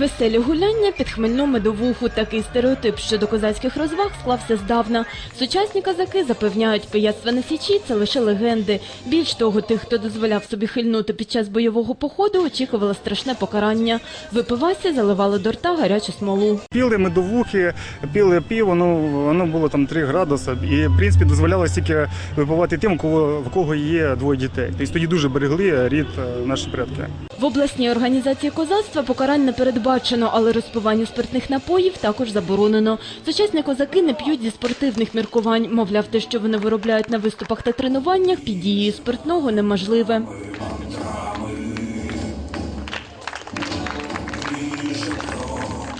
Веселі гуляння під хмельну медовуху. Такий стереотип щодо козацьких розваг склався здавна. Сучасні козаки запевняють, пияцтво на січі – це лише легенди. Більш того, тих, хто дозволяв собі хильнути під час бойового походу, очікувало страшне покарання. Випивасі заливали до рта гарячу смолу. Піли медовухи, піли пиво, ну воно було там 3 градуси. І в принципі дозволялося тільки випивати тим, кого, в кого є двоє дітей. Тобто тоді дуже берегли рід е, наші предки. В обласній організації козацтва покарань не передбачено, але розпиванню спиртних напоїв також заборонено. Сучасні козаки не п'ють зі спортивних міркувань. Мовляв, те, що вони виробляють на виступах та тренуваннях, під дією спиртного неможливе.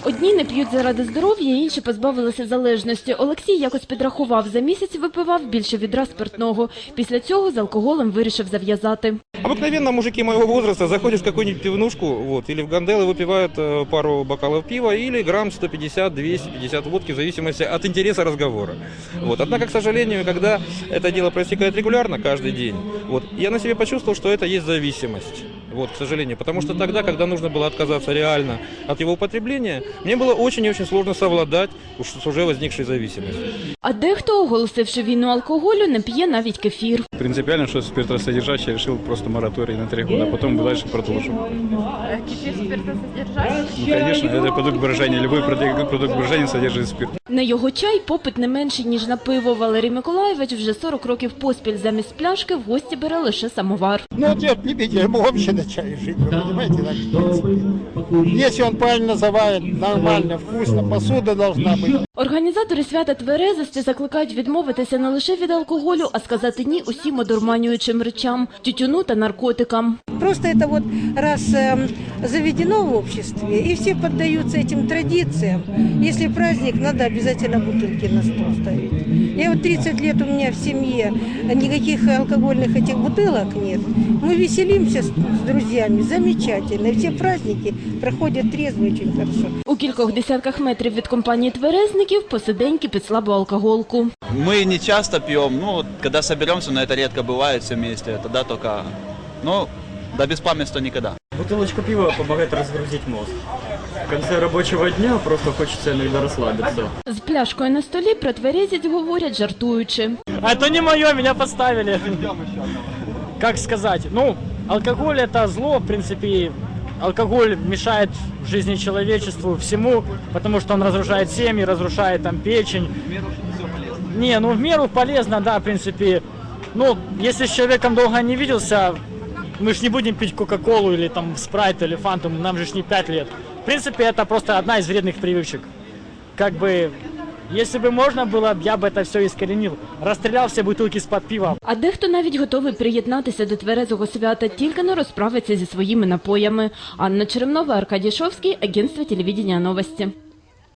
Одні не п'ють заради здоров'я, інші позбавилися залежності. Олексій якось підрахував, за місяць випивав більше відра спиртного. Після цього з алкоголем вирішив зав'язати. Обыкновенно мужики моего возраста заходят в какую-нибудь пивнушку вот, или в ганделы выпивают э, пару бокалов пива или грамм 150-250 водки в зависимости от интереса разговора. Вот. Однако, к сожалению, когда это дело проистекает регулярно, каждый день, вот, я на себе почувствовал, что это есть зависимость. Вот, к сожалению. Потому что тогда, когда нужно было отказаться реально от его употребления, мне было очень и очень сложно совладать уж с уже возникшей зависимостью. А дехто, оголосивши війну алкоголю, не п'є навіть кефір. Принципиально, что спиртосодержащий решил просто мораторий на три года, а потом мы дальше продолжим. Кефір спиртосодержащий? Ну, конечно, это продукт брожения. Любой продукт продукт брожения содержит спирт. На його чай попит не менший, ніж на пиво. Валерій Миколаєвич вже 40 років поспіль замість пляшки в гості бере лише самовар. Ну, вот я не видел, я могу вообще на чае жить, вы понимаете, так, в принципе. Если он правильно называет, нормально, вкусно, посуда должна быть. Організатори свята тверезості закликають відмовитися не лише від алкоголю, а сказати ні усім одурманюючим речам, тютюну та наркотикам. Просто это вот раз эм, заведено в обществе, и все поддаются этим традициям. Если праздник, надо обязательно бутылки на стол ставить. Я вот 30 лет у меня в семье, никаких алкогольных этих бутылок нет. Мы веселимся с, с друзьями, замечательно. И все праздники проходят трезво и очень хорошо. У кількох десятках метрів від компанії тверезників посиденьки під слабу алкоголку. Мы не часто пьем, ну, вот когда соберемся, но это редко бывает все вместе, тогда только, ну, до беспамятства никогда. Бутылочка пива помогает разгрузить мозг. В конце рабочего дня просто хочется иногда расслабиться. З пляшкою на столі про тверезість говорять жартуючи. А это не мое, меня подставили. Как сказать? Ну, алкоголь это зло, в принципе. Алкоголь мешает в жизни человечеству всему, потому что он разрушает семьи, разрушает там печень. Не, ну в меру полезно, да, в принципе. Ну, если с человеком долго не виделся, мы же не будем пить Кока-Колу или там Спрайт или Фанту, нам же ж не 5 лет. В принципе, это просто одна из вредных привычек. Как бы, если бы можно было, я бы это все искоренил. Расстрелял все бутылки из-под пива, А дехто навіть готовий приєднатися до тверезого свята, тільки не розправиться зі своїми напоями. Анна Черемнова, Аркадій Шовський, агентство телевідення новості.